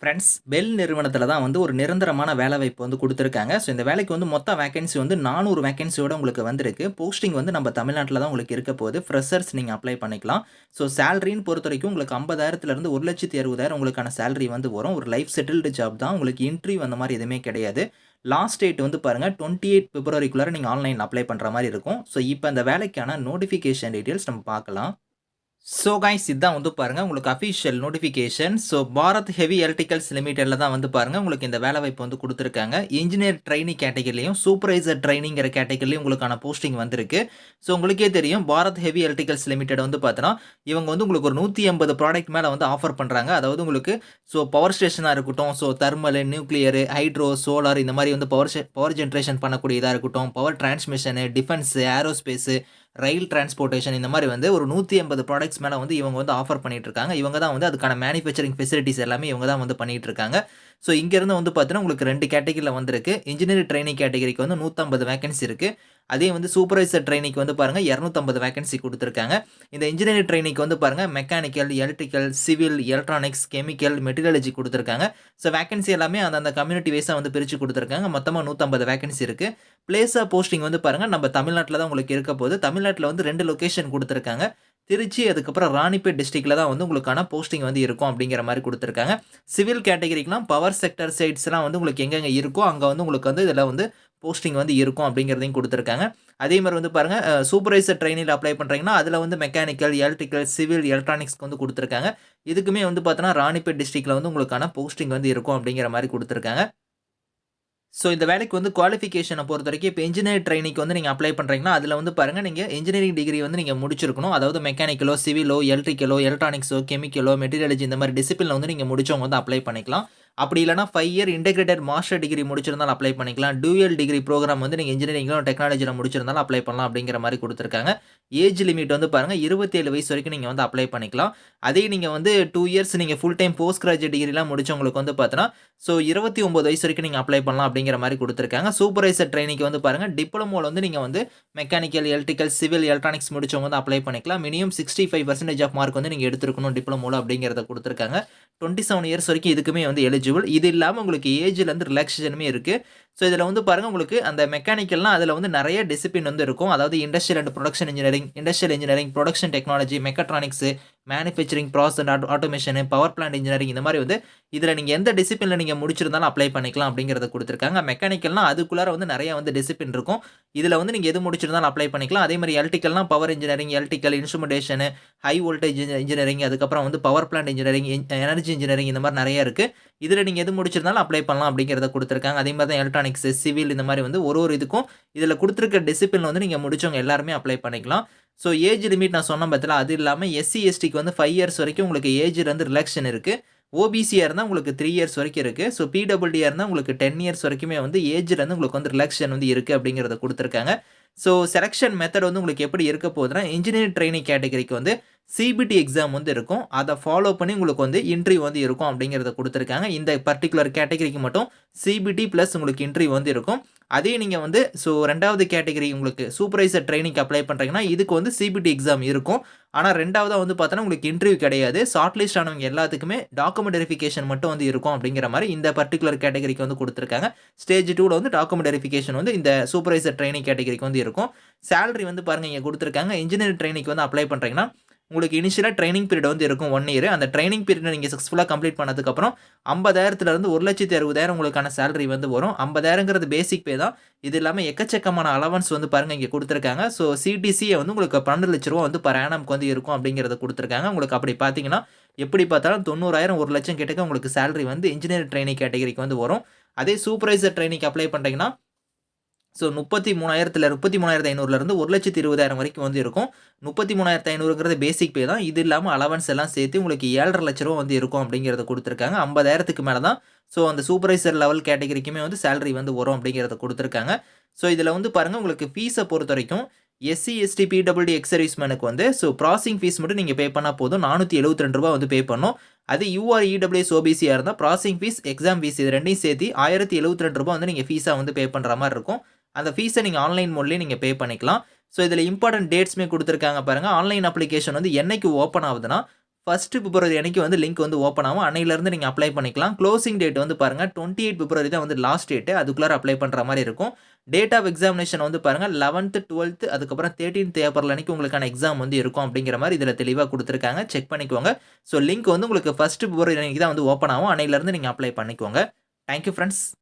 Friends bell நிறுவனத்தில் தான் வந்து ஒரு நிரந்தரமான வேலைவாய்ப்பு வந்து கொடுத்துருக்காங்க. ஸோ இந்த வேலைக்கு வந்து மொத்த வேகன்சி வந்து நானூறு வேகன்சியோட உங்களுக்கு வந்திருக்கு. போஸ்டிங் வந்து நம்ம தமிழ்நாட்டில் தான் உங்களுக்கு இருக்க போகுது. ஃப்ரெஷர்ஸ் நீங்கள் அப்ளை பண்ணிக்கலாம். ஸோ சேலரின்னு பொறுத்த வரைக்கும் உங்களுக்கு ஐம்பதாயிரத்துலேருந்து ஒரு லட்சத்தி அறுபதாயிரம் உங்களுக்கான சேலரி வந்து வரும். ஒரு லைஃப் செட்டில்டு ஜாப் தான். உங்களுக்கு இன்ட்ரிவ் அந்த மாதிரி எதுவுமே கிடையாது. லாஸ்ட் டேட் வந்து பாருங்கள் டுவெண்ட்டி எயிட் பிப்ரவரிக்குள்ளே நீங்கள் ஆன்லைன் அப்ளை பண்ணுற மாதிரி இருக்கும். ஸோ இப்போ அந்த வேலைக்கான நோட்டிஃபிகேஷன் டீட்டெயில்ஸ் நம்ம பார்க்கலாம். ஸோ கைஸ் இதுதான் வந்து பாருங்கள் உங்களுக்கு official notification so Bharat heavy electricals லிமிடெடில் தான் வந்து பாருங்கள் உங்களுக்கு இந்த வேலை வாய்ப்பு வந்து கொடுத்துருக்காங்க. இன்ஜினியர் ட்ரைனிங் கேட்டகரிலையும் சூப்பர்வைசர் ட்ரைனிங்கிற கேட்டகரிலையும் உங்களுக்கான போஸ்டிங் வந்திருக்கு. ஸோ உங்களுக்கே தெரியும் பாரத் ஹெவி எலக்ட்ரிக்கல்ஸ் லிமிடெட் வந்து பார்த்தோன்னா இவங்க வந்து உங்களுக்கு ஒரு நூற்றி ஐம்பது ப்ராடக்ட் மேலே வந்து ஆஃபர் பண்ணுறாங்க அதாவது உங்களுக்கு ஸோ பவர் ஸ்டேஷனாக இருக்கட்டும் so thermal nuclear hydro solar இந்த மாதிரி வந்து பவர் பவர் ஜென்ரேஷன் பண்ணக்கூடியதாக இருக்கட்டும் power transmission defence aerospace rail transportation இந்த மாதிரி வந்து ஒரு நூற்றி ஐம்பது ப்ராடக்ட்ஸ் மேலே வந்து இவங்க வந்து ஆஃபர் பண்ணிட்டு இருக்காங்க இவங்க தான் வந்து அதுக்கான மேனுஃபேக்சரிங் ஃபெசிலிட்டிஸ் எல்லாமே இவங்க தான் வந்து பண்ணிட்டு இருக்காங்க ஸோ இங்கேருந்து வந்து பார்த்தீங்கன்னா உங்களுக்கு ரெண்டு கேட்டகரியில் வந்திருக்கு. இன்ஜினியரிங் ட்ரைனிங் கேட்டகரிக்கு வந்து நூற்றம்பது வேகன்சி இருக்குது அதே வந்து சூப்பர்வைசர் ட்ரைனிக்கு வந்து பாருங்கள் இரநூத்தம்பது வேகன்சி கொடுத்துருக்காங்க. இந்த இன்ஜினியரிங் ட்ரைனிக்கு வந்து பாருங்கள் mechanical electrical civil electronics chemical metallurgy கொடுத்துருக்காங்க. ஸோ வேகன்சி எல்லாமே அந்தந்த கம்யூனிட்டி வைஸாக வந்து பிரித்து கொடுத்துருக்காங்க. மொத்தமாக நூற்றம்பது வேகன்சி இருக்குது பிளேஸாக போஸ்டிங் வந்து பாருங்கள் நம்ம தமிழ்நாட்டில் தான் உங்களுக்கு இருக்க போகுது. தமிழ்நாட்டில் வந்து ரெண்டு லொக்கேஷன் கொடுத்துருக்காங்க. திருச்சி அதுக்கப்புறம் ராணிப்பேட் டிஸ்ட்ரிக்டில் தான் வந்து உங்களுக்கான போஸ்டிங் வந்து இருக்கும் அப்படிங்கிற மாதிரி கொடுத்துருக்காங்க. சிவில் கேட்டகரிக்குலாம் பவர் செக்டர் சைட்ஸ்லாம் வந்து உங்களுக்கு எங்கெங்கே இருக்கோ அங்கே வந்து உங்களுக்கு வந்து இதில் வந்து போஸ்டிங் வந்து இருக்கும் அப்படிங்கிறதையும் கொடுத்துருக்காங்க. அதே மாதிரி வந்து பாருங்கள் சூப்பர்வைசர் ட்ரைனில் அப்ளை பண்ணுறீங்கன்னா அதில் வந்து மெக்கானிக்கல் எலக்ட்ரிக்கல் சிவில் எலக்ட்ரானிக்ஸ்க்கு வந்து கொடுத்துருக்காங்க. இதுக்குமே வந்து பார்த்தோன்னா ராணிப்பேட் டிஸ்ட்ரிக்டில் வந்து உங்களுக்கான போஸ்டிங் வந்து இருக்கும் அப்படிங்கிற மாதிரி கொடுத்துருக்காங்க. ஸோ இந்த வேலைக்கு வந்து குவாலிஃபிகேஷனை பொறுத்த வரைக்கும் இப்போ இன்ஜினியர் ட்ரைனிங்க்கு வந்து நீங்கள் அப்ளை பண்ணுறீங்கன்னா அதில் வந்து பாருங்கள் நீங்கள் இன்ஜினியரிங் டிகிரி வந்து நீங்கள் முடிச்சிருக்கணும். அதாவது மெக்கானிக்கலோ சிவிலோ எலக்ட்ரிக்கலோ எலக்ட்ரானிக்ஸோ கெமிக்கலோ மெட்டீரியலஜி இந்த மாதிரி டிசிப்ளினில் வந்து நீங்கள் முடிச்சவங்க வந்து அப்ளை பண்ணிக்கலாம். அப்படி இல்லைனா five year integrated master degree முடிச்சிருந்தாலும் apply பண்ணிக்கலாம். டூயல் டிகிரி ப்ரோக்ராம் வந்து நீங்கள் இன்ஜினியரிங்கிலும் டெக்னாலஜியில் முடிச்சிருந்தாலும் அப்ளை பண்ணலாம் அப்படிங்கிற மாதிரி கொடுத்துருக்காங்க. ஏஜ் லிமிட் வந்து பாருங்கள் இருபத்தேழு வயசு வரைக்கும் நீங்கள் வந்து அப்ளை பண்ணிக்கலாம். அதே நீங்கள் வந்து டூ இயர்ஸ் நீங்கள் ஃபுல் டைம் போஸ்ட் கிராஜுவேட் டிகிரிலாம் முடிச்சவங்களுக்கு வந்து பார்த்தோன்னா ஸோ இருபத்தி ஒம்பது வயசு வரைக்கும் நீங்கள் அப்ளை பண்ணலாம் அப்படிங்கிற மாதிரி கொடுத்துருக்காங்க. சூப்பர்வைசர் ட்ரைனிங்க்கு வந்து பாருங்கள் டிப்ளமோவில் வந்து நீங்கள் வந்து மெக்கானிக்கல் எலக்ட்ரிக்கல் சிவில் எலக்ட்ரானிக்ஸ் முடிச்சவங்க வந்து அப்ளை பண்ணிக்கலாம். Minimum sixty five percentage of mark வந்து நீங்கள் எடுத்துருக்கணும் டிப்ளமோவில் அப்படிங்கிறத கொடுத்துருக்காங்க. டுவெண்ட்டி செவன் இயர்ஸ் வரைக்கும் இதுக்குமே வந்து எலிஜிபிள் இது இல்லாமல் உங்களுக்கு ஏஜ்லேருந்து ரிலாக்ஸேஷனுமே இருக்குது ஸோ இதில் வந்து பாருங்கள் உங்களுக்கு அந்த மெக்கானிக்கல்னால் அதில் வந்து நிறைய டிசிப்ளின் வந்து இருக்கும். அதாவது industrial and production engineering industrial engineering production technology mechatronics manufacturing process and automation power plant engineering இந்த மாதிரி வந்து இதில் நீங்கள் எந்த டிசிப்ளினில் நீங்கள் முடிச்சிருந்தாலும் அப்ளை பண்ணிக்கலாம் அப்படிங்கிறத கொடுத்துருக்காங்க. மெக்கானிக்கல்னால் அதுக்குள்ளார வந்து நிறைய வந்து டிசிப்ளின் இருக்கும். இதில் வந்து நீங்கள் எது முடிச்சிருந்தாலும் அப்ளை பண்ணிக்கலாம். அதே மாதிரி எலக்ட்ரிக்கல்னால் power engineering electrical instrumentation high voltage engineering அதுக்கப்புறம் வந்து power plant engineering energy engineering இந்த மாதிரி நிறைய இருக்குது இதில் நீங்கள் எது முடிச்சிருந்தாலும் அப்ளை பண்ணலாம் அப்படிங்கிறத கொடுத்துருக்காங்க. அதே மாதிரி தான் எலக்ட்ரானிக்ஸ் சிவில் இந்த மாதிரி வந்து ஒரு ஒரு இதுக்கும் இதில் கொடுத்துருக்க டிசிப்ளின் வந்து நீங்கள் முடிச்சவங்க எல்லாருமே அப்ளை பண்ணிக்கலாம். ஸோ ஏஜ் லிமிட் நான் சொன்ன பார்த்தல அது இல்லாமல் எஸ்சி எஸ்டிக்கு வந்து ஃபைவ் இயர்ஸ் வரைக்கும் உங்களுக்கு ஏஜில் வந்து ரிலாக்ஷன் இருக்குது ஓபிசியாக இருந்தால் உங்களுக்கு த்ரீ இயர்ஸ் வரைக்கும் இருக்குது ஸோ பிடபிள்டியாக இருந்தால் உங்களுக்கு டென் இயர்ஸ் வரைக்குமே வந்து ஏஜ்லேருந்து உங்களுக்கு வந்து ரிலாக்ஷன் வந்து இருக்குது அப்படிங்கிறத கொடுத்துருக்காங்க. ஸோ செலெக்ஷன் மெத்தட் வந்து உங்களுக்கு எப்படி இருக்க போகுதுன்னா இன்ஜினியரிங் ட்ரைனிங் கேட்டகரிக்கு வந்து சிபிடி எக்ஸாம் வந்து இருக்கும். அதை ஃபாலோ பண்ணி உங்களுக்கு வந்து இன்ட்ரிவ் வந்து இருக்கும் அப்படிங்கிறத கொடுத்துருக்காங்க. இந்த பர்டிகுலர் கேட்டகரிக்கு மட்டும் சிபிடி ப்ளஸ் உங்களுக்கு இன்ட்ரிவ் வந்து இருக்கும். அதே நீங்கள் வந்து ஸோ ரெண்டாவது கேட்டகரி உங்களுக்கு சூப்பர்வைசர் ட்ரைனிங் அப்ளை பண்ணுறீங்கன்னா இதுக்கு வந்து சிபிடி எக்ஸாம் இருக்கும். ஆனால் ரெண்டாவதாக வந்து பார்த்தோன்னா உங்களுக்கு இன்டர்வியூ கிடையாது. ஷார்ட் லிஸ்ட் ஆனவங்க எல்லாத்துக்குமே டாக்குமெண்ட் வெரிஃபிகேஷன் மட்டும் வந்து இருக்கும் அப்படிங்கிற மாதிரி இந்த பர்டிகுலர் கேட்டகரிக்கு வந்து கொடுத்துருக்காங்க. ஸ்டேஜ் டூவில் வந்து டாக்குமெண்ட் வெரிஃபிகேஷன் வந்து இந்த சூப்பர்வைசர் ட்ரைனிங் கேட்டகரிக்கு வந்து இருக்கும். சேலரி வந்து பாருங்கள் இங்கே கொடுத்துருக்காங்க. இன்ஜினியரிங் ட்ரைனிங்க்கு வந்து அப்ளை பண்ணுறீங்கன்னா உங்களுக்கு இனிஷியலாக ட்ரைனிங் பீரியட் வந்து இருக்கும் ஒன் இயர் அந்த ட்ரைனிங் பீரியட் நீங்கள் சக்ஸஸ்ஃபுல்லாக கம்ப்ளீட் பண்ணதுக்கப்புறம் ஐம்பதாயிரத்துலேருந்து ஒரு லட்சத்தி அறுபதாயிரம் உங்களுக்கான சேலரி வந்து வரும். ஐம்பதாயிரங்கிறது பேசிக் பே தான். இது இல்லாமல் எக்கச்சக்கமான அலவன்ஸ் வந்து பாருங்கள் இங்கே கொடுத்துருக்காங்க. ஸோ சிடிசியை வந்து உங்களுக்கு பன்னெண்டு லட்ச ரூபா வந்து பர் ஆனம்க்கு வந்து இருக்கும் அப்படிங்கிறத கொடுத்துருக்காங்க. உங்களுக்கு அப்படி பார்த்தீங்கன்னா எப்படி பார்த்தாலும் தொண்ணூறாயிரம் ஒரு லட்சம் கிட்டக்க உங்களுக்கு சேலரி வந்து இன்ஜினியர் ட்ரைனிங் கேட்டகரிக்கு வந்து வரும். அதே சூப்பர்வைசர் ட்ரைனிங் அப்ளை பண்ணுறீங்கன்னா ஸோ முப்பத்தி மூணாயிரத்தில் முப்பத்தி மூணாயிரத்து ஐநூறுலேருந்து ஒரு லட்சத்தி இருபதாயிரம் வரைக்கும் வந்து இருக்கும். முப்பத்தி மூணாயிரத்து ஐநூறுங்கிறது பேசிக் பே தான். இது இல்லாமல் அலவன்ஸ் எல்லாம் சேர்த்து உங்களுக்கு ஏழரை லட்ச ரூபா வந்து இருக்கும் அப்படிங்கிறத கொடுத்துருக்காங்க. ஐம்பதாயிரத்துக்கு மேலே தான். ஸோ அந்த சூப்பர்வைசர் லெவல் கேட்டகரிக்குமே வந்து சேலரி வந்து வரும் அப்படிங்கிறத கொடுத்துருக்காங்க. ஸோ இதில் வந்து பாருங்கள் உங்களுக்கு ஃபீஸை பொறுத்த வரைக்கும் எஸ்சி எஸ்டி பிடபிள்டி எக்ஸ் சர்வீஸ்மேனுக்கு வந்து ஸோ ப்ராசிங் ஃபீஸ் மட்டும் நீங்கள் பே பண்ணால் போதும். நானூற்றி எழுபத்தி ரெண்டு ரூபா வந்து பே பண்ணும். அது யூஆர் இடபிள்யூஎஸ் ஓபிசியாக இருந்தால் ப்ராசிங் ஃபீஸ் எக்ஸாம் ஃபீஸ் இது ரெண்டையும் சேர்த்து ஆயிரத்தி எழுபத்தி ரெண்டு ரூபா வந்து நீங்கள் ஃபீஸாக வந்து பே பண்ணுற மாதிரி இருக்கும். அந்த ஃபீஸை நீங்கள் ஆன்லைன் மோட்லேயே நீங்கள் பே பண்ணிக்கலாம். ஸோ இதில் இம்பார்ட்டன்ட் டேட்ஸுமே கொடுத்துருக்காங்க பாருங்கள் ஆன்லைன் அப்ளிகேஷன் வந்து என்னைக்கு ஓப்பன் ஆகுதுன்னா ஃபர்ஸ்ட் பிப்ரவரி அன்னைக்கு வந்து லிங்க் வந்து ஓப்பன் ஆகும். அன்னையிலேருந்து நீங்கள் அப்ளை பண்ணிக்கலாம். க்ளோசிங் டேட் வந்து பாருங்கள் டுவெண்ட்டி எயிட் பிப்ரவரி தான் வந்து லாஸ்ட் டேட்டு அதுக்குள்ளார அப்ளை பண்ணுற மாதிரி இருக்கும். டேட் ஆஃப் எக்ஸாமினேஷன் வந்து பாருங்கள் லெவன்த்து டுவெல்த்து அதுக்கப்புறம் தேர்ட்டீன்த் ஏப்ரல் அன்னைக்கு உங்களுக்கான எக்ஸாம் வந்து இருக்கும் அப்படிங்கிற மாதிரி இதில் தெளிவாக கொடுத்துருக்காங்க. செக் பண்ணிக்கோங்க. ஸோ லிங்க் வந்து உங்களுக்கு ஃபர்ஸ்ட் பிப்ரவரி அன்னைக்கு தான் வந்து ஓப்பன் ஆகும். அன்னையிலேருந்து நீங்கள் அப்ளை பண்ணிக்கோங்க. Thank you friends